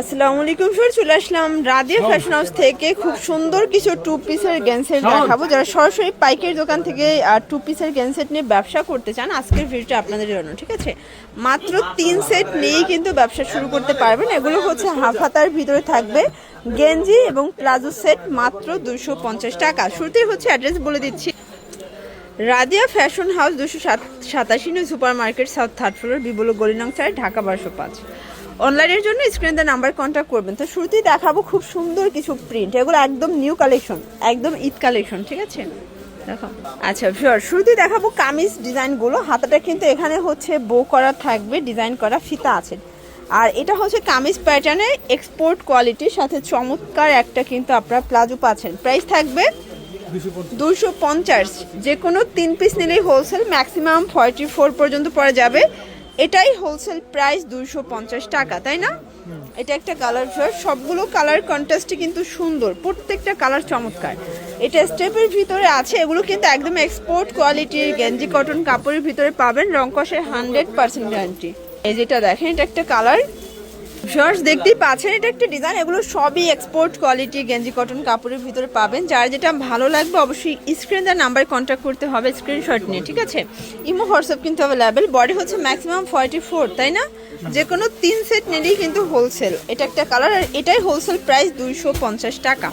আসসালামু আলাইকুম স্যার চলে আসলাম রাদিয়া ফ্যাশন হাউস থেকে। খুব সুন্দর কিছু টু পিসের গেন্সেট দেখাবো। যারা সরাসরি পাইকের দোকান থেকে টু পিসের গেন্সেট নিয়ে ব্যবসা করতে চান আজকের ভিডিওটা আপনাদের জন্য ঠিক আছে? মাত্র তিন সেট নিয়েই কিন্তু ব্যবসা শুরু করতে পারবেন। এগুলো হচ্ছে হাফ হাতার ভিতরে থাকবে গেঞ্জি এবং প্লাজো সেট মাত্র দুশো পঞ্চাশ টাকা। শুরুতেই হচ্ছে অ্যাড্রেস বলে দিচ্ছি। রাদিয়া ফ্যাশন হাউস দুশো সাতাশি নয় super market south third floor বিবল গলিনং চার ঢাকা বারোশো পাঁচ। অনলাইনের জন্য স্ক্রিনে নাম্বার কন্ট্যাক্ট করবেন। তো শুরুতেই দেখাবো খুব সুন্দর কিছু প্রিন্ট এগুলো একদম নিউ কালেকশন একদম ঈদ কালেকশন ঠিক আছে? দেখো। আচ্ছা শিওর শুরুতেই দেখাবো কামিজ ডিজাইনগুলো। হাতাটা কিন্তু এখানে হচ্ছে বো করা থাকবে ডিজাইন করা ফিতা আছে। আর এটা হচ্ছে কামিজ প্যাটার্নের এক্সপোর্ট কোয়ালিটির সাথে চমৎকার একটা কিন্তু আপনারা প্লাজো পাচ্ছেন। প্রাইস থাকবে দুশো পঞ্চাশ। যে কোনো তিন পিস নিলেই হোলসেল ম্যাক্সিমাম ফর্টি ফোর পর্যন্ত পড়ে যাবে। এটাই হোলসেল প্রাইস দুশো পঞ্চাশ টাকা, তাই না? এটা একটা কালার ফেয়ার সবগুলো কালার কন্ট্রাস্টই কিন্তু সুন্দর। প্রত্যেকটা কালার চমৎকার। এটা স্টেপের ভিতরে আছে। এগুলো কিন্তু একদম এক্সপোর্ট কোয়ালিটির গেঞ্জি কটন কাপড়ের ভিতরে পাবেন। রংকসের হান্ড্রেড পার্সেন্ট গ্যারান্টি এই যেটা দেখেন, এটা একটা কালার শর্টস দেখতেই পাচ্ছেন, এটা একটা ডিজাইন এগুলো সবই এক্সপোর্ট কোয়ালিটি গেঞ্জি কটন কাপড়ের ভিতরে পাবেন। যার যেটা ভালো লাগবে, অবশ্যই স্ক্রিন দেওয়ার নাম্বারে কন্ট্যাক্ট করতে হবে স্ক্রিনশট নিয়ে, ঠিক আছে? ইমো হোয়াটসঅ্যাপ কিন্তু অ্যাভেলেবেল বডি হচ্ছে ম্যাক্সিমাম ফর্টি ফোর তাই না? যে কোনো তিন সেট নিলেই কিন্তু হোলসেল এটা একটা কালার আর এটাই হোলসেল প্রাইস দুইশো পঞ্চাশ টাকা।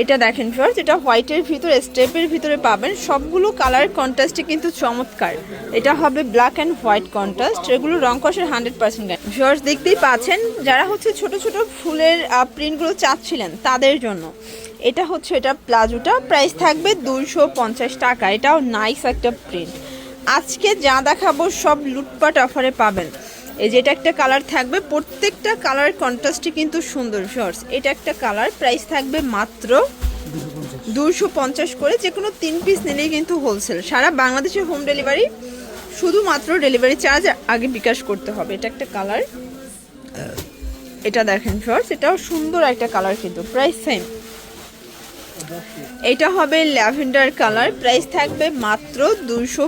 এটা দেখেন ফ্রেন্ডস এটা হোয়াইটের ভিতরে স্টেপের ভিতরে পাবেন। সবগুলো কালার কন্ট্রাস্টে কিন্তু চমৎকার। এটা হবে ব্ল্যাক অ্যান্ড হোয়াইট কন্ট্রাস্ট এগুলো রং কষের হান্ড্রেড পার্সেন্ট ফ্রেন্ডস দেখতেই পাচ্ছেন, যারা হচ্ছে ছোট ছোট ফুলের প্রিন্টগুলো চাচ্ছিলেন তাদের জন্য। এটা হচ্ছে এটা প্লাজোটা প্রাইস থাকবে দুইশো পঞ্চাশ টাকা। এটাও নাইস একটা প্রিন্ট আজকে যা দেখাবো সব লুটপাট অফারে পাবেন। এই যে এটা একটা কালার থাকবে, প্রত্যেকটা কালার কন্ট্রাস্টই কিন্তু সুন্দর শর্টস এটা একটা কালার প্রাইস থাকবে মাত্র দুশো পঞ্চাশ করে যে কোনো তিন পিস নিলেই কিন্তু হোলসেল সারা বাংলাদেশে হোম ডেলিভারি শুধুমাত্র ডেলিভারি চার্জ আগে বিকাশ করতে হবে। এটা একটা কালার। এটা দেখেন শর্টস এটাও সুন্দর একটা কালার কিন্তু প্রাইস সেম এটা হবে ল্যাভেন্ডার কালার। প্রাইস থাকবে মাত্র দুশো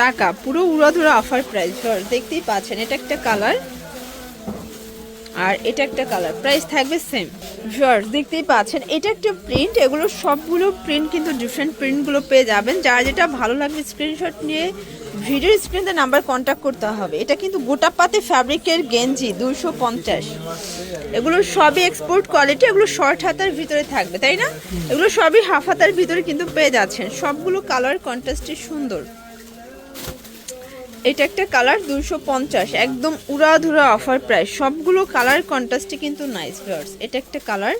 টাকা। পুরো উড়াধুরা অফার প্রাইস। দেখতেই পাচ্ছেন, এটা একটা কালার। আর এটা একটা কালার। প্রাইস থাকবে সেম। ভিউয়ার্স দেখতেই পাচ্ছেন, এটা একটা প্রিন্ট। এগুলো সবগুলো প্রিন্ট কিন্তু ডিফারেন্ট প্রিন্টগুলো পেয়ে যাবেন। যার যেটা ভালো লাগবে স্ক্রিনশট নিয়ে ভিডিও স্ক্রিনে নাম্বার কন্ট্যাক্ট করতে হবে, এটা কিন্তু গোটা পাতে ফ্যাব্রিকের গেঞ্জি দুশো পঞ্চাশ। এগুলো সবই এক্সপোর্ট কোয়ালিটি এগুলো শর্ট হাতার ভিতরে থাকবে, তাই না? এগুলো সবই হাফ হাতার ভিতরে কিন্তু পেয়ে যাচ্ছেন। সবগুলো কালার কন্ট্রাস্টে সুন্দর। এটা একটা কালার দুশো পঞ্চাশ, একদম উড়াধুরা অফার প্রাইস সবগুলো কালার কন্ট্রাস্টে কিন্তু নাইস ভিউয়ার্স এটা একটা কালার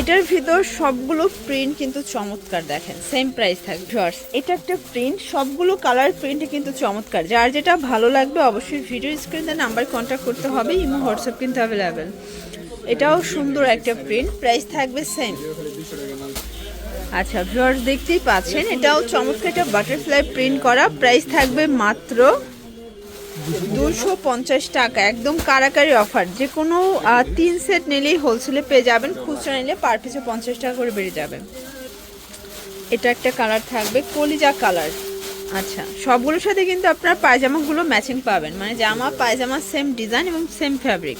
এটার ভিতর সবগুলো প্রিন্ট কিন্তু চমৎকার দেখেন সেম প্রাইস থাকবে। ভিউয়ার্স, এটা একটা প্রিন্ট সবগুলো কালার প্রিন্ট কিন্তু চমৎকার। যার যেটা ভালো লাগবে অবশ্যই ভিডিও স্ক্রিনে নাম্বার কন্ট্যাক্ট করতে হবে, ইমো, হোয়াটসঅ্যাপ কিন্তু অ্যাভেলেবেল এটাও সুন্দর একটা প্রিন্ট প্রাইস থাকবে সেম আচ্ছা ভিউয়ার্স, দেখতেই পাচ্ছেন, এটাও চমৎকার একটা বাটারফ্লাই প্রিন্ট করা প্রাইস থাকবে মাত্র দুশো পঞ্চাশ টাকা, একদম কারাকারি অফার। যে কোনো তিন সেট নিলেই হোলসেলে পেয়ে যাবেন, খুচরা নিলে পার পিছু পঞ্চাশ টাকা করে বেড়ে যাবে। এটা একটা কালার থাকবে, কলিজা কালার। আচ্ছা সবগুলোর সাথে কিন্তু আপনার পায়জামাগুলো ম্যাচিং পাবেন। মানে জামা, পায়জামা সেম ডিজাইন এবং সেম ফ্যাব্রিক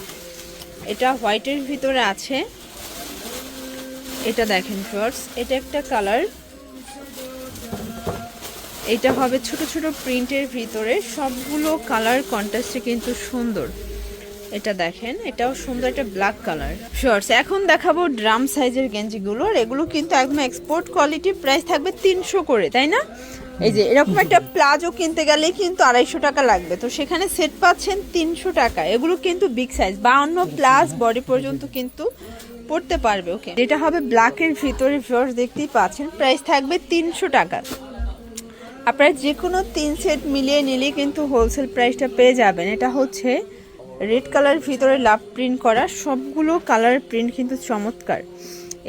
এটা হোয়াইটের ভিতরে আছে। এটা দেখেন শর্টস এটা একটা কালার। এটা হবে ছোট ছোট প্রিন্টের ভিতরে। সবগুলো কালার কন্ট্রাস্টে কিন্তু সুন্দর। এটা দেখেন, এটাও সুন্দর একটা ব্ল্যাক কালার শর্টস এখন দেখাবো ড্রাম সাইজের গেঞ্জিগুলো। আর এগুলো কিন্তু একদম এক্সপোর্ট কোয়ালিটি প্রাইস থাকবে তিনশো করে, তাই না? এই যে, এরকম একটা প্লাজো কিনতে গেলেই কিন্তু আড়াইশো টাকা লাগবে। তো সেখানে সেট পাচ্ছেন তিনশো টাকা। এগুলো কিন্তু বিগ সাইজ বাউন্ন প্লাস বডি পর্যন্ত কিন্তু পড়তে পারবে ওকে যেটা হবে ব্ল্যাকের ভিতরে ফ্লোর দেখতেই পাচ্ছেন। প্রাইস থাকবে তিনশো টাকা। আপনারা যে কোনো তিন সেট মিলিয়ে নিলে কিন্তু হোলসেল প্রাইসটা পেয়ে যাবেন। এটা হচ্ছে রেড কালার ভিতরে লাভ প্রিন্ট করা। সবগুলো কালার প্রিন্ট কিন্তু চমৎকার।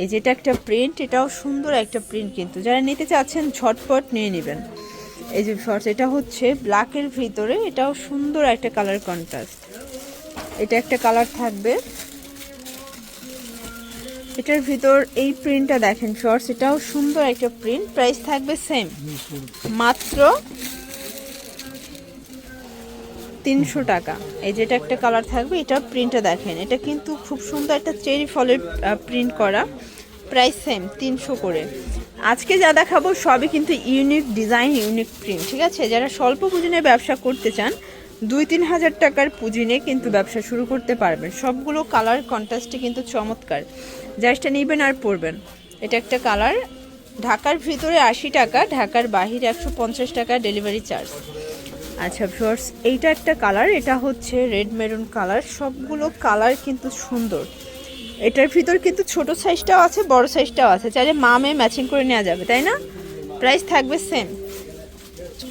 এই যেটা একটা প্রিন্ট এটাও সুন্দর একটা প্রিন্ট কিন্তু। যারা নিতে চাচ্ছেন, ঝটপট নিয়ে নেবেন। এই যে শর্টস এটা হচ্ছে ব্ল্যাকের ভিতরে। এটাও সুন্দর একটা কালার কন্ট্রাস্ট এটা একটা কালার থাকবে। এটার ভিতর এই প্রিন্টটা দেখেন শর্টস এটাও সুন্দর একটা প্রিন্ট প্রাইস থাকবে সেম মাত্র তিনশো টাকা। এই যেটা একটা কালার থাকবে, এটা প্রিন্টটা দেখেন। এটা কিন্তু খুব সুন্দর একটা চেরি ফলের প্রিন্ট করা। প্রাইস সেম তিনশো করে। আজকে যা দেখাবো সবই কিন্তু ইউনিক ডিজাইন ইউনিক প্রিন্ট ঠিক আছে? যারা স্বল্প পুঁজিনে ব্যবসা করতে চান দুই তিন হাজার টাকার পুঁজি নিয়ে কিন্তু ব্যবসা শুরু করতে পারবেন। সবগুলো কালার কন্ট্রাস্টে কিন্তু চমৎকার। জাস্টটা নেবেন আর পরবেন। এটা একটা কালার। ঢাকার ভিতরে আশি টাকা, ঢাকার বাহিরে একশো পঞ্চাশ টাকা ডেলিভারি চার্জ। আচ্ছা ভিউয়ার্স, এইটা একটা কালার। এটা হচ্ছে রেড মেরুন কালার। সবগুলো কালার কিন্তু সুন্দর। এটার ভিতর কিন্তু ছোট সাইজটাও আছে, বড় সাইজটাও আছে। চাইলে মামে ম্যাচিং করে নেওয়া যাবে, তাই না? প্রাইস থাকবে সেম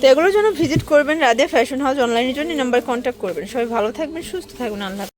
তো এগুলোর জন্য ভিজিট করবেন রাধে ফ্যাশন হাউস অনলাইনের জন্য নাম্বার কন্ট্যাক্ট করবেন। সবাই ভালো থাকবেন, সুস্থ থাকবেন, আল্লাহ